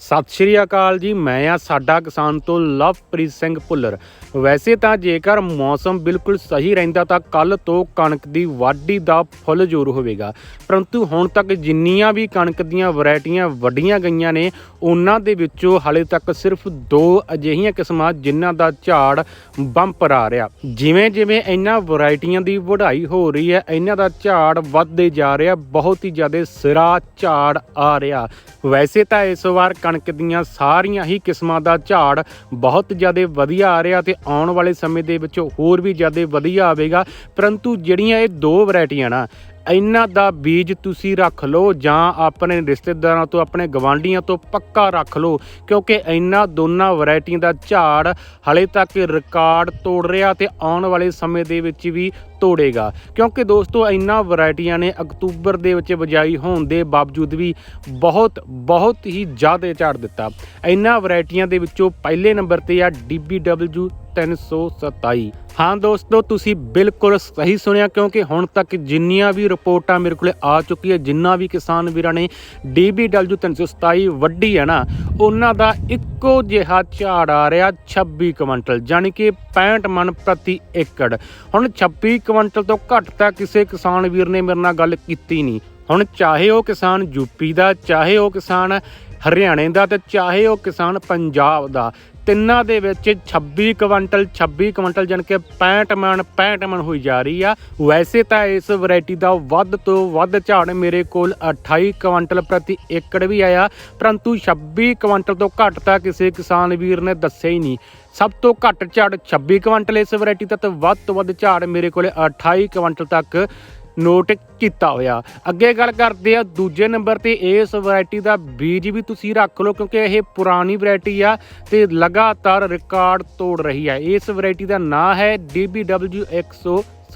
ਸਤਿ ਸ਼੍ਰੀ ਅਕਾਲ ਜੀ, ਮੈਂ ਆ ਸਾਡਾ ਕਿਸਾਨ ਤੋਂ ਲਵਪ੍ਰੀਤ ਸਿੰਘ ਭੁੱਲਰ। ਵੈਸੇ ਤਾਂ ਜੇਕਰ ਮੌਸਮ ਬਿਲਕੁਲ ਸਹੀ ਰਹਿੰਦਾ ਤਾਂ ਕੱਲ ਤੋਂ ਕਣਕ ਦੀ ਵਾਢੀ ਦਾ ਫੁੱਲ ਜ਼ੋਰ ਹੋਵੇਗਾ। ਪਰੰਤੂ ਹੁਣ ਤੱਕ ਜਿੰਨੀਆਂ ਵੀ ਕਣਕ ਦੀਆਂ ਵੈਰਾਈਟੀਆਂ ਵੱਡੀਆਂ ਗਈਆਂ ਨੇ, ਉਹਨਾਂ ਦੇ ਵਿੱਚੋਂ ਹਾਲੇ ਤੱਕ ਸਿਰਫ ਦੋ ਅਜਿਹੀਆਂ ਕਿਸਮਾਂ ਜਿਨ੍ਹਾਂ ਦਾ ਝਾੜ ਬੰਪਰ ਆ ਰਿਹਾ। ਜਿਵੇਂ ਜਿਵੇਂ ਇਹਨਾਂ ਵੈਰਾਈਟੀਆਂ ਦੀ ਵਢਾਈ ਹੋ ਰਹੀ ਹੈ, ਇਹਨਾਂ ਦਾ ਝਾੜ ਵੱਧਦੇ ਜਾ ਰਿਹਾ, ਬਹੁਤ ਹੀ ਜ਼ਿਆਦਾ ਸਿਰਾ ਝਾੜ ਆ ਰਿਹਾ। ਵੈਸੇ ਤਾਂ ਇਸ ਵਾਰ ਕਣਕ ਦੀਆਂ ਸਾਰੀਆਂ ਹੀ ਕਿਸਮਾਂ ਦਾ ਝਾੜ ਬਹੁਤ ਜ਼ਿਆਦਾ ਵਧੀਆ ਆ ਰਿਹਾ ਤੇ ਆਉਣ ਵਾਲੇ ਸਮੇਂ ਦੇ ਵਿੱਚ ਹੋਰ ਵੀ ਜ਼ਿਆਦਾ ਵਧੀਆ ਆਵੇਗਾ। ਪਰੰਤੂ ਜਿਹੜੀਆਂ ਇਹ ਦੋ ਵੈਰਾਈਟੀਆਂ ਨਾ ਇਹਨਾਂ ਦਾ ਬੀਜ ਤੁਸੀਂ ਰੱਖ ਲਓ ਜਾਂ ਆਪਣੇ ਰਿਸ਼ਤੇਦਾਰਾਂ ਤੋਂ, ਆਪਣੇ ਗਵਾਂਢੀਆਂ ਤੋਂ ਪੱਕਾ ਰੱਖ ਲਓ, ਕਿਉਂਕਿ ਇਹਨਾਂ ਦੋਨਾਂ ਵੈਰਾਈਟੀਆਂ ਦਾ ਝਾੜ ਹਲੇ ਤੱਕ ਰਿਕਾਰਡ ਤੋੜ ਰਿਹਾ ਤੇ ਆਉਣ ਵਾਲੇ ਸਮੇਂ ਦੇ ਵਿੱਚ ਵੀ ਤੋੜੇਗਾ। ਕਿਉਂਕਿ ਦੋਸਤੋ, ਇਹਨਾਂ ਵੈਰਾਈਟੀਆਂ ਨੇ ਅਕਤੂਬਰ ਦੇ ਵਿੱਚ ਬਜਾਈ ਹੋਣ ਦੇ ਬਾਵਜੂਦ ਵੀ ਬਹੁਤ ਬਹੁਤ ਹੀ ਜ਼ਿਆਦਾ ਝਾੜ ਦਿੱਤਾ। ਇਹਨਾਂ ਵੈਰਾਈਟੀਆਂ ਦੇ ਵਿੱਚੋਂ ਪਹਿਲੇ ਨੰਬਰ ਤੇ ਆ DBW 327 ਹਾਂ ਦੋਸਤੋ, ਤੁਸੀਂ ਬਿਲਕੁਲ ਸਹੀ ਸੁਣਿਆ, ਕਿਉਂਕਿ ਹੁਣ ਤੱਕ ਜਿੰਨੀਆਂ ਵੀ ਰਿਪੋਰਟਾਂ ਮੇਰੇ ਕੋਲੇ ਆ ਚੁੱਕੀ ਹੈ, ਜਿੰਨਾ ਵੀ ਕਿਸਾਨ ਵੀਰਾਂ ਨੇ DBW 327 ਵੱਡੀ ਹੈ ਨਾ, ਉਹਨਾਂ ਦਾ ਇੱਕੋ ਜਿਹਾ ਝਾੜ ਆ ਰਿਹਾ 26 ਕੁਇੰਟਲ ਯਾਨੀ ਕਿ 65 ਮਣ ਪ੍ਰਤੀ ਏਕੜ। ਹੁਣ 26 ਕੁਇੰਟਲ ਤੋਂ ਘੱਟ ਤਾਂ ਕਿਸੇ ਕਿਸਾਨ ਵੀਰ ਨੇ ਮੇਰੇ ਨਾਲ ਗੱਲ ਕੀਤੀ ਨਹੀਂ। ਹੁਣ ਚਾਹੇ ਉਹ ਕਿਸਾਨ ਯੂਪੀ ਦਾ, ਚਾਹੇ ਉਹ ਕਿਸਾਨ ਹਰਿਆਣੇ ਦਾ ਤੇ ਚਾਹੇ ਉਹ ਕਿਸਾਨ ਪੰਜਾਬ ਦਾ ਤਿੰਨਾਂ ਦੇ ਵਿੱਚ 26 ਕੁਇੰਟਲ 26 ਕੁਇੰਟਲ ਜਾਣੀ ਕਿ 65 ਮਣ 65 ਮਣ ਹੋਈ ਜਾ ਰਹੀ ਆ। ਵੈਸੇ ਤਾਂ ਇਸ ਵੈਰਾਈਟੀ ਦਾ ਵੱਧ ਤੋਂ ਵੱਧ ਝਾੜ ਮੇਰੇ ਕੋਲ 28 ਕੁਇੰਟਲ ਪ੍ਰਤੀ ਏਕੜ ਵੀ ਆਇਆ, ਪਰੰਤੂ 26 ਕੁਇੰਟਲ ਤੋਂ ਘੱਟ ਤਾਂ ਕਿਸੇ ਕਿਸਾਨ ਵੀਰ ਨੇ ਦੱਸਿਆ ਹੀ ਨਹੀਂ। ਸਭ ਤੋਂ ਘੱਟ ਝਾੜ 26 ਕੁਇੰਟਲ ਇਸ ਵੈਰਾਈਟੀ ਦਾ ਤੇ ਵੱਧ ਤੋਂ ਵੱਧ ਝਾੜ ਮੇਰੇ ਕੋਲੇ 28 ਕੁਇੰਟਲ ਤੱਕ ਨੋਟ ਕੀਤਾ ਹੋਇਆ। ਅੱਗੇ ਗੱਲ ਕਰਦੇ ਆ, ਦੂਜੇ ਨੰਬਰ ਤੇ ਇਸ ਵੈਰਾਈਟੀ ਦਾ ਬੀਜ ਵੀ ਤੁਸੀਂ ਰੱਖ ਲਓ ਕਿਉਂਕਿ ਇਹ ਪੁਰਾਣੀ ਵੈਰਾਈਟੀ ਆ ਤੇ ਲਗਾਤਾਰ ਰਿਕਾਰਡ ਤੋੜ ਰਹੀ ਹੈ ਇਸ ਵੈਰਾਈਟੀ ਦਾ ਨਾਂ ਹੈ DBW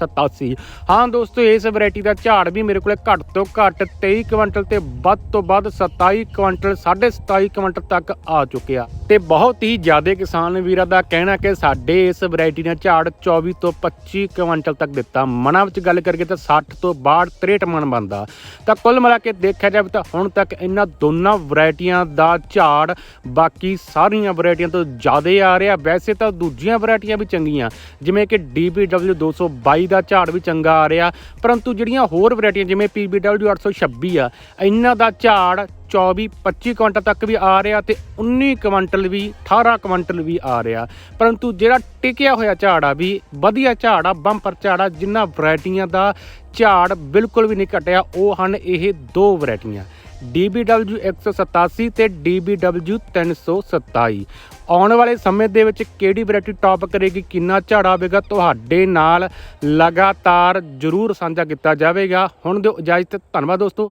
187 ਹਾਂ ਦੋਸਤੋ, ਇਸ ਵੈਰਾਈਟੀ ਦਾ ਝਾੜ ਵੀ ਮੇਰੇ ਕੋਲੇ ਘੱਟ ਤੋਂ ਘੱਟ 23 ਕੁਇੰਟਲ ਤੇ ਵੱਧ ਤੋਂ ਵੱਧ 27 ਕੁਇੰਟਲ 27.5 ਕੁਇੰਟਲ ਤੱਕ ਆ ਚੁੱਕਿਆ। ਤੇ ਬਹੁਤ ਹੀ ਜ਼ਿਆਦਾ ਕਿਸਾਨ ਵੀਰਾਂ ਦਾ ਕਹਿਣਾ ਕਿ ਸਾਡੇ ਇਸ ਵੈਰਾਈਟੀ ਨੇ ਝਾੜ 24 ਤੋਂ 25 ਕੁਇੰਟਲ ਤੱਕ ਦਿੱਤਾ। ਮਨਾਂ ਵਿੱਚ ਗੱਲ ਕਰਕੇ ਤਾਂ 60 ਤੋਂ 62 63 ਮਣ ਬਣਦਾ। ਤਾਂ ਕੁੱਲ ਮਿਲਾ ਕੇ ਦੇਖਿਆ ਜਾਵੇ ਤਾਂ ਹੁਣ ਤੱਕ ਇਹਨਾਂ ਦੋਨਾਂ ਵੈਰਾਈਟੀਆਂ ਦਾ ਝਾੜ ਬਾਕੀ ਸਾਰੀਆਂ ਵੈਰਾਈਟੀਆਂ ਤੋਂ ਜ਼ਿਆਦਾ ਆ ਰਿਹਾ। ਵੈਸੇ ਤਾਂ ਦੂਜੀਆਂ ਵੈਰਾਈਟੀਆਂ ਵੀ ਚੰਗੀਆਂ, ਜਿਵੇਂ ਕਿ DBW 222 ਦਾ ਝਾੜ ਵੀ ਚੰਗਾ ਆ ਰਿਹਾ। ਪਰੰਤੂ ਜਿਹੜੀਆਂ ਹੋਰ ਵੈਰਾਈਟੀਆਂ, ਜਿਵੇਂ PBW 826 ਆ, ਇਹਨਾਂ ਦਾ ਝਾੜ 24 25 ਕੁਇੰਟਲ ਤੱਕ ਵੀ ਆ ਰਿਹਾ ਤੇ 19 ਕੁਇੰਟਲ ਵੀ 18 ਕੁਇੰਟਲ ਵੀ ਆ ਰਿਹਾ। ਪਰੰਤੂ ਜਿਹੜਾ ਟਿਕਿਆ ਹੋਇਆ ਝਾੜ ਆ ਵੀ, ਵਧੀਆ ਝਾੜ ਆ, ਬੰਪਰ ਝਾੜ ਆ ਜਿਨ੍ਹਾਂ ਵੈਰਾਈਟੀਆਂ ਦਾ ਝਾੜ ਬਿਲਕੁਲ ਵੀ ਨਹੀਂ ਘਟਿਆ, ਉਹ ਹਨ ਇਹ ਦੋ ਵੈਰਾਈਟੀਆਂ। DBW 187 ਤੇ DBW 327 ਆਉਣ ਵਾਲੇ ਸਮੇਂ ਦੇ ਵਿੱਚ ਕਿਹੜੀ ਵੈਰਾਈਟੀ ਟੌਪ ਕਰੇਗੀ, ਕਿੰਨਾ ਝਾੜ ਆਵੇਗਾ ਤੁਹਾਡੇ ਨਾਲ ਲਗਾਤਾਰ ਜ਼ਰੂਰ ਸਾਂਝਾ ਕੀਤਾ ਜਾਵੇਗਾ। ਹੁਣ ਦਿਓ ਇਜਾਜ਼ਤ, ਧੰਨਵਾਦ ਦੋਸਤੋ।